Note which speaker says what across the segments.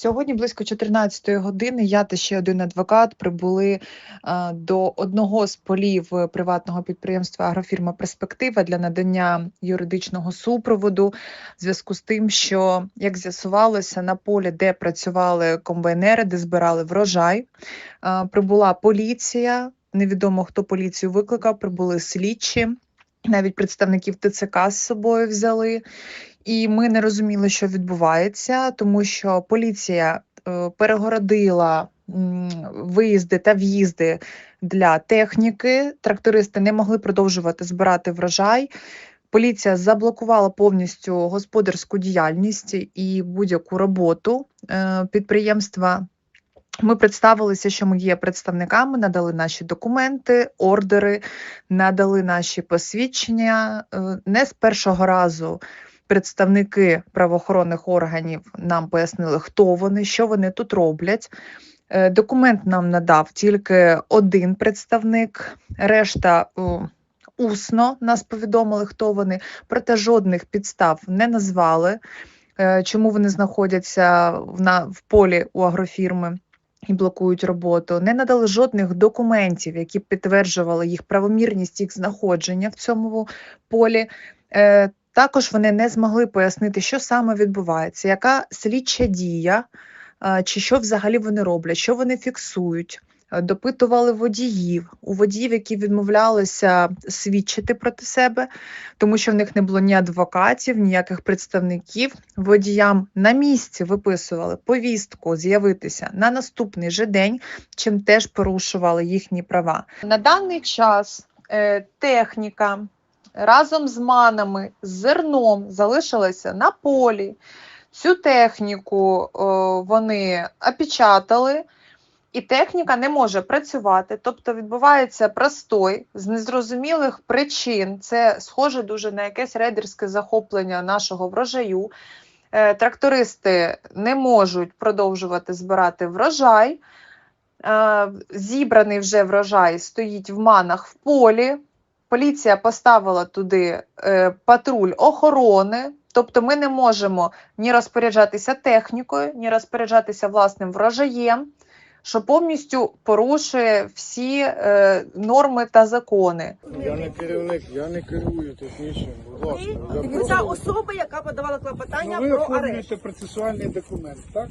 Speaker 1: Сьогодні близько 14 години я та ще один адвокат прибули е, до одного з полів е, приватного підприємства агрофірма Перспектива для надання юридичного супроводу в зв'язку з тим, що як з'ясувалося на полі, де працювали комбайнери, де збирали врожай, е, прибула поліція. Невідомо хто поліцію викликав, прибули слідчі. Навіть представників ТЦК з собою взяли, і ми не розуміли, що відбувається, тому що поліція е, перегородила виїзди та в'їзди для техніки. Трактористи не могли продовжувати збирати врожай. Поліція заблокувала повністю господарську діяльність і будь-яку роботу е, підприємства. Ми представилися, що ми є представниками, надали наші документи, ордери, надали наші посвідчення. Е, Не з першого разу представники правоохоронних органів нам пояснили, хто вони, що вони тут роблять. Е, Документ нам надав тільки один представник, решта усно нас повідомили, хто вони, проте жодних підстав не назвали, е, чому вони знаходяться в, полі у агрофірми і блокують роботу. Не надали жодних документів, які підтверджували їх правомірність їх знаходження в цьому полі. Також вони не змогли пояснити, що саме відбувається, яка слідча дія, е, чи що взагалі вони роблять, що вони фіксують. Е, Допитували водіїв, у водіїв, які відмовлялися свідчити проти себе, тому що в них не було ні адвокатів, ніяких представників. Водіям на місці виписували повістку з'явитися на наступний же день, чим теж порушували їхні права. На даний час е, техніка разом з манами, з зерном залишилася на полі. Цю техніку о, вони опечатали, і техніка не може працювати. Тобто відбувається простой з незрозумілих причин. Це схоже дуже на якесь рейдерське захоплення нашого врожаю. Е, Трактористи не можуть продовжувати збирати врожай. Е, Зібраний вже врожай стоїть в манах в полі. Поліція поставила туди е, патруль охорони, тобто ми не можемо ні розпоряджатися технікою, ні розпоряджатися власним врожаєм, що повністю порушує всі е, норми та закони.
Speaker 2: Я не керівник, я не керую тут нічим. Будь ласка, я
Speaker 3: Ви
Speaker 2: просто-
Speaker 3: та особа, яка подавала клопотання
Speaker 2: Ну, ви
Speaker 3: про арешт.
Speaker 2: оформлюєте процесуальний документ, так?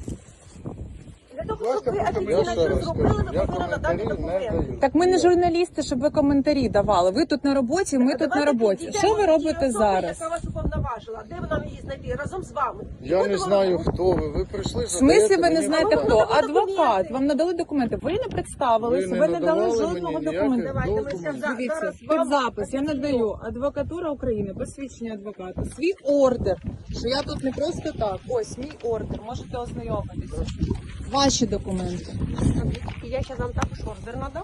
Speaker 3: Для того, щоб ви офіційно це зробили, ви повинні надати документи.
Speaker 4: Так ми не журналісти, щоб ви коментарі давали. Ви тут на роботі, ми тут на роботі. Що ви робите зараз?
Speaker 3: Яка вас уповноважила? Де ви нам її знайти? Разом з вами.
Speaker 2: Я не знаю, хто ви. Ви прийшли,
Speaker 4: В смислі ви не знаєте хто? Адвокат. Вам надали документи. Ви не представилися,
Speaker 2: Ви не
Speaker 4: дали жодного документу.
Speaker 3: Давайте ми зараз
Speaker 4: Дивіться, під запис я надаю адвокатура України, посвідчення адвоката, свій ордер. Що я тут не просто так. Ось мій ордер. Можете ознайомитися. Ваші документи.
Speaker 3: І я ще вам також ордер надам.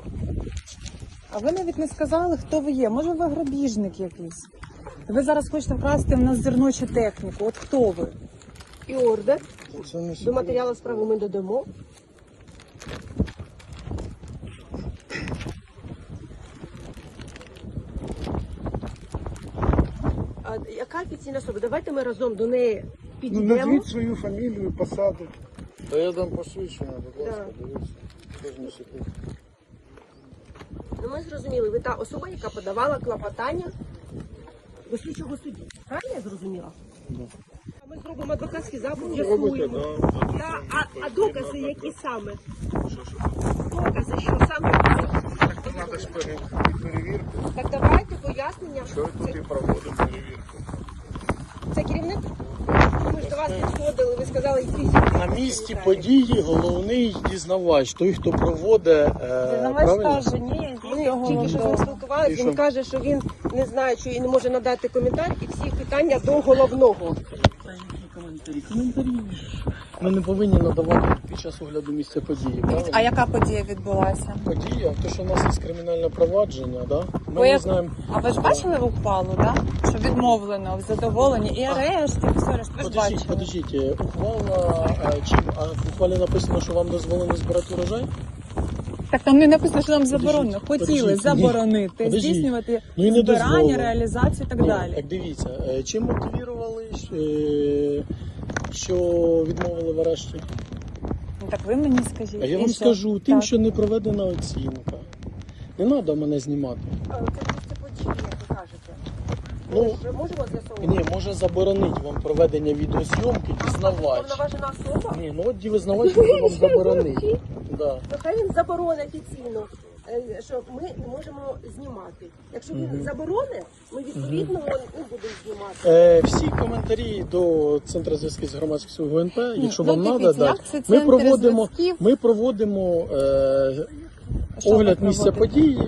Speaker 4: А ви навіть не сказали, хто ви є. Може, ви грабіжник якийсь? Ви зараз хочете вкрасти в нас зерно чи техніку. От хто ви?
Speaker 3: І ордер. До матеріалу справи ми додамо. А яка офіційна особа? Давайте ми разом до неї
Speaker 2: Ну,
Speaker 3: підійдемо.
Speaker 2: назвіть свою фамілію, посаду. Та я дам посвідчення, будь ласка,
Speaker 3: Да.
Speaker 2: дивіться.
Speaker 3: Ну, ми зрозуміли, ви та особа, яка подавала клопотання до слідчого судді. Правильно я зрозуміла?
Speaker 2: Да.
Speaker 3: Ми зробимо адвокатський запит,
Speaker 2: Робите,
Speaker 3: з'ясуємо.
Speaker 2: да.
Speaker 3: Та, а, а докази які саме? Докази, що саме?
Speaker 2: Так то ж пере- перевірити.
Speaker 3: Так давайте пояснення.
Speaker 2: Що ви тут і проводимо перевірку.
Speaker 3: Це керівник? Ми ж до вас підходили, ви сказали, йдіть.
Speaker 2: На місці події головний дізнавач, той, хто проводить. е,
Speaker 4: Дізнавач каже, ні,
Speaker 3: Ми тільки що з ним спілкувалися, він каже, що він не знає, що і не може надати коментар, і всі питання до головного.
Speaker 2: Коментарі. Коментарі. Ми не повинні надавати під час огляду місця події. правильно?
Speaker 4: А яка подія відбулася?
Speaker 2: Подія, то що у нас є кримінальне провадження, да? ми
Speaker 4: Ви
Speaker 2: не
Speaker 4: як-
Speaker 2: знаємо.
Speaker 4: А ви ж бачили ухвалу, да? Що відмовлено в задоволенні і арешт, і все решта. Ви ж
Speaker 2: Подождіть,
Speaker 4: бачили.
Speaker 2: подождіть, е, ухвала, е, чим, а в ухвалі написано, що вам дозволено збирати урожай?
Speaker 4: Так там не написано, що нам заборонено. Хотіли
Speaker 2: подождіть,
Speaker 4: заборонити,
Speaker 2: Подождіть.
Speaker 4: здійснювати
Speaker 2: Ну і не
Speaker 4: збирання, реалізацію і так
Speaker 2: Ні,
Speaker 4: далі.
Speaker 2: Так дивіться, е, чим мотивували, е, що відмовили в арешті?
Speaker 4: Ну, так ви мені скажіть.
Speaker 2: А я вам скажу, тим,
Speaker 4: Так.
Speaker 2: що не проведена оцінка. Не треба мене знімати
Speaker 3: місце події, як ви кажете.
Speaker 2: Ну,
Speaker 3: Ми можемо з'ясовувати?
Speaker 2: Ні, може заборонити вам проведення відеозйомки дізнавач.
Speaker 3: Повноважена особа?
Speaker 2: Ні, ну от дізнавач може вам заборонити. Да.
Speaker 3: То хай він заборонить офіційно, е, що ми не можемо знімати. Якщо він заборонить, ми відповідно не будемо знімати.
Speaker 2: Е, всі коментарі до центру зв'язків з громадськістю ГУНП, якщо
Speaker 4: Ну,
Speaker 2: вам
Speaker 4: дивіться,
Speaker 2: треба, да,
Speaker 4: як це
Speaker 2: ми
Speaker 4: центр
Speaker 2: проводимо,
Speaker 4: зв'язків?
Speaker 2: ми проводимо е,
Speaker 4: Що ви
Speaker 2: огляд місця
Speaker 4: проводите?
Speaker 2: події.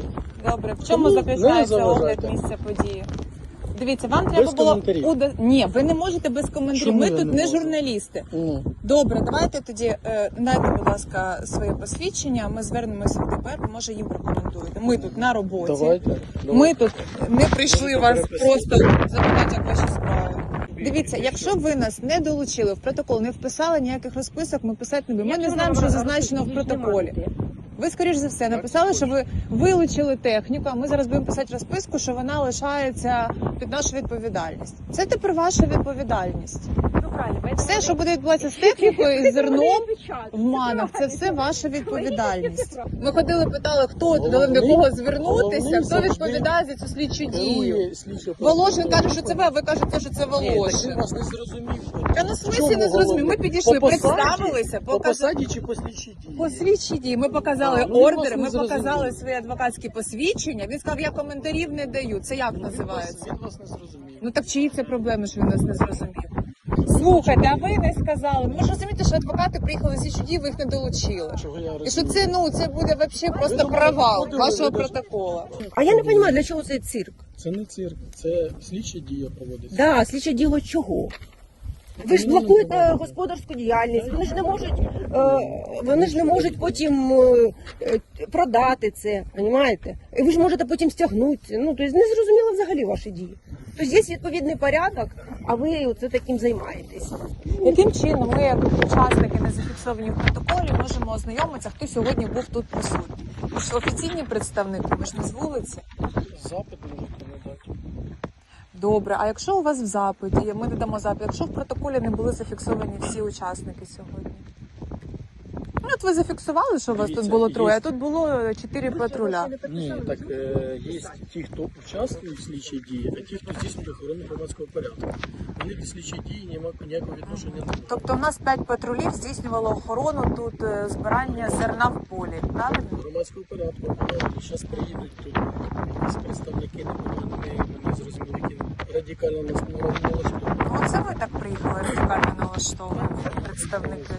Speaker 4: Добре, в чому
Speaker 2: Тому
Speaker 4: заключається огляд
Speaker 2: заважайте.
Speaker 4: місця події? Дивіться, вам треба було
Speaker 2: коментарів.
Speaker 4: уда- Ні, ви не можете без коментарів.
Speaker 2: Чому
Speaker 4: Ми
Speaker 2: я
Speaker 4: тут
Speaker 2: не
Speaker 4: не
Speaker 2: можу?
Speaker 4: журналісти.
Speaker 2: Ну,
Speaker 4: Добре, давайте тоді е, дайте, будь ласка, своє посвідчення. Ми звернемося в ДБР, може їм прокоментуєте. Ми тут на роботі.
Speaker 2: давайте.
Speaker 4: Ми тут не прийшли
Speaker 2: Давайте
Speaker 4: вас просто запитати, як ваші справи. Дивіться, якщо ви нас не долучили в протокол, не вписали ніяких розписок, ми писати не будемо. Ми не знаємо, що зазначено в протоколі. Ви, скоріш за все, написали, що ви вилучили техніку, а ми зараз будемо писати розписку, що вона лишається під нашу відповідальність. Це тепер ваша відповідальність.
Speaker 3: Ну,
Speaker 4: Все, що буде відбуватися з технікою, і з зерном в манах, це все ваша відповідальність. Ми ходили, питали, хто
Speaker 2: Головний-
Speaker 4: до кого звернутися, хто відповідає за цю слідчу дію. Волошин каже, що це ви, а ви кажете, що це
Speaker 2: Ні, так
Speaker 4: Волошин.
Speaker 2: вас не зрозумів.
Speaker 4: Та на смислі не зрозумів. Ми підійшли, представилися,
Speaker 2: По
Speaker 4: показали.
Speaker 2: посаді чи по слідчій дії?
Speaker 4: По слідчій дії ми показали
Speaker 2: ну,
Speaker 4: ордер, ми показали свої адвокатські посвідчення. Він сказав, я коментарів не даю. Це як
Speaker 2: Ну,
Speaker 4: називається?
Speaker 2: Він вас не зрозумів.
Speaker 4: Ну так чиї це проблеми, що він нас не зрозумів? Слухайте, а ви не сказали. Ви ж розумієте, що адвокати приїхали зі дії, ви їх не долучили.
Speaker 2: Чого я
Speaker 4: І що це ну це буде взагалі просто провал вашого протоколу.
Speaker 3: А я не розумію, для чого цей цирк?
Speaker 2: Це не цирк, це слідча дія проводиться.
Speaker 3: Да, слідче діло чого? Ви ж блокуєте господарську діяльність, вони ж не можуть, е, вони ж не можуть потім е, е, продати це, розумієте? І ви ж можете потім стягнути. Ну, тобто не зрозуміло взагалі ваші дії. Тобто є відповідний порядок, а ви оце таким займаєтесь.
Speaker 4: Яким чином ми, як учасники, не зафіксовані в протоколі, можемо ознайомитися, хто сьогодні був тут присутній? Ми ж офіційні представники, ми ж не з вулиці.
Speaker 2: Запит можете надати.
Speaker 4: Добре, а якщо у вас в запиті, ми додамо запит, якщо в протоколі не були зафіксовані всі учасники сьогодні? Ну, от ви зафіксували, що у вас тут
Speaker 2: Дивіться,
Speaker 4: було
Speaker 2: є-
Speaker 4: троє, а тут було чотири патруля.
Speaker 2: Ні, так е, є ті, хто участвують в слідчій дії, а ті, хто здійснює охорону громадського порядку. Вони до слідчої дії ніякого, ніякого відношення не мають.
Speaker 4: Тобто у нас п'ять патрулів здійснювало охорону тут е, збирання зерна в полі, правильно?
Speaker 2: Громадського порядку. Зараз приїдуть тут якісь представники, не вони не зрозуміли, які радикально нас не налаштовують.
Speaker 4: Ну, це ви так приїхали радикально налаштовані представники.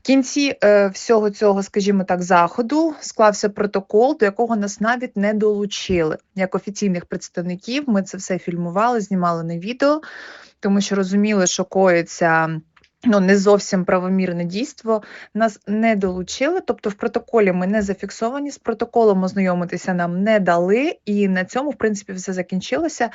Speaker 1: В кінці е, всього цього, скажімо так, заходу склався протокол, до якого нас навіть не долучили. Як офіційних представників, ми це все фільмували, знімали на відео, тому що розуміли, що коїться. Ну, не зовсім правомірне дійство нас не долучили, тобто в протоколі ми не зафіксовані, з протоколом ознайомитися нам не дали, і на цьому, в принципі, все закінчилося.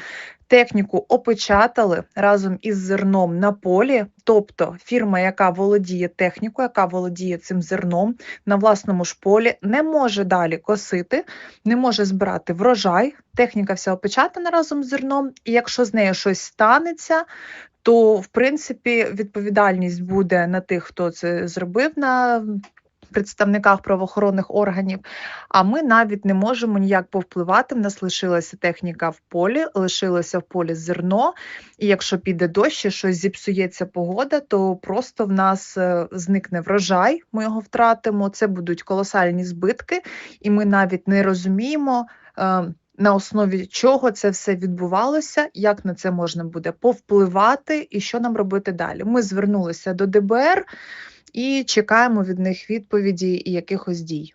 Speaker 1: Техніку опечатали разом із зерном на полі, тобто фірма, яка володіє технікою, яка володіє цим зерном на власному ж полі, не може далі косити, не може збирати врожай. Техніка вся опечатана разом з зерном, і якщо з нею щось станеться, то в принципі відповідальність буде на тих, хто це зробив на представниках правоохоронних органів. А ми навіть не можемо ніяк повпливати. В нас лишилася техніка в полі, лишилося в полі зерно. І якщо піде дощ, щось зіпсується погода, то просто в нас е, зникне врожай, ми його втратимо. Це будуть колосальні збитки, і ми навіть не розуміємо. На основі чого це все відбувалося, як на це можна буде повпливати, і що нам робити далі? Ми звернулися до ДБР і чекаємо від них відповіді і якихось дій.